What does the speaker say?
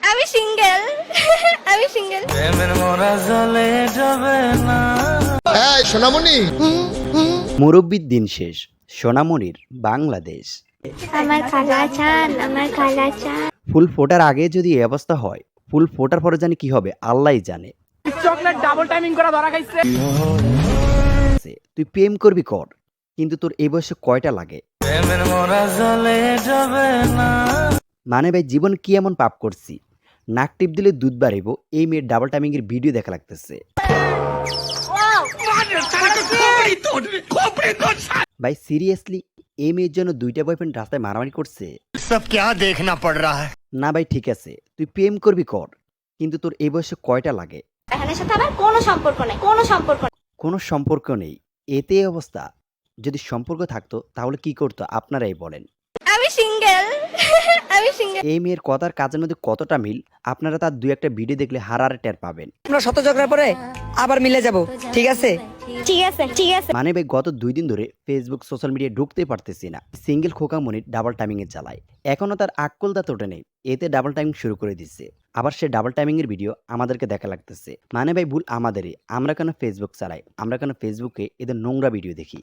আমি সিঙ্গেল। আমি সিঙ্গেল। এই সোনামণি। মুরব্বীর দিন শেষ সোনামণির বাংলাদেশ। আমার খালা চান আমার খালা চান। ফুল ফোটার আগে যদি এই অবস্থা হয় ফুল ফোটার পরে জানি কি হবে আল্লাহই জানে। চকলেট ডাবল টাইমিং করা ধরা খাইছে। তুই প্রেম করবি কর কিন্তু তোর এই বয়সে কয়টা লাগে? মানে ভাই জীবন কি এমন পাপ করছি? নাক টিপ দিলে দুধ বাড়িব এই মেয়ের ডাবল টাইমিংয়ের ভিডিও দেখা লাগতেছে। ভাই সিরিয়াসলি এই মেয়ের জন্য দুইটা বয়ফ্রেন্ড রাস্তায় মারামারি করছে? সব কে দেখনা পড় রা না ভাই ঠিক আছে তুই প্রেম করবি কর কিন্তু তোর এই বয়সে কয়টা লাগে? এখানের সাথে আমার কোনো সম্পর্ক নেই কোনো সম্পর্ক কোনো সম্পর্ক নেই এতে অবস্থা। যদি সম্পর্ক থাকতো তাহলে কি করতো? আপনারাই বলেন। আমি সিঙ্গেল এই মেয়ের কথার কাজের মধ্যে কতটা মিল? আপনারা তার দুই একটা ভিডিও দেখলে হারারে টের পাবেন। আমরা শত ঝগড়ার পরে আবার মিলে যাব ঠিক আছে? ঠিক আছে ঠিক আছে। মানে ভাই গত দুই দিন ধরে ফেসবুক সোশ্যাল মিডিয়ায় ঢুকতে পারতেছি না। সিঙ্গেল খোকামনির ডাবল টাইমিং এর জ্বালায়। এখনও তার আক্কল দা তোটে নেই। এতে ডাবল টাইমিং শুরু করে দিচ্ছে। আবার সে ডাবল টাইমিং এর ভিডিও আমাদেরকে দেখা লাগতেছে। মানে ভাই ভুল আমাদেরই। আমরা কেন ফেসবুক চালাই? আমরা কেন ফেসবুকে এদের নোংরা ভিডিও দেখি?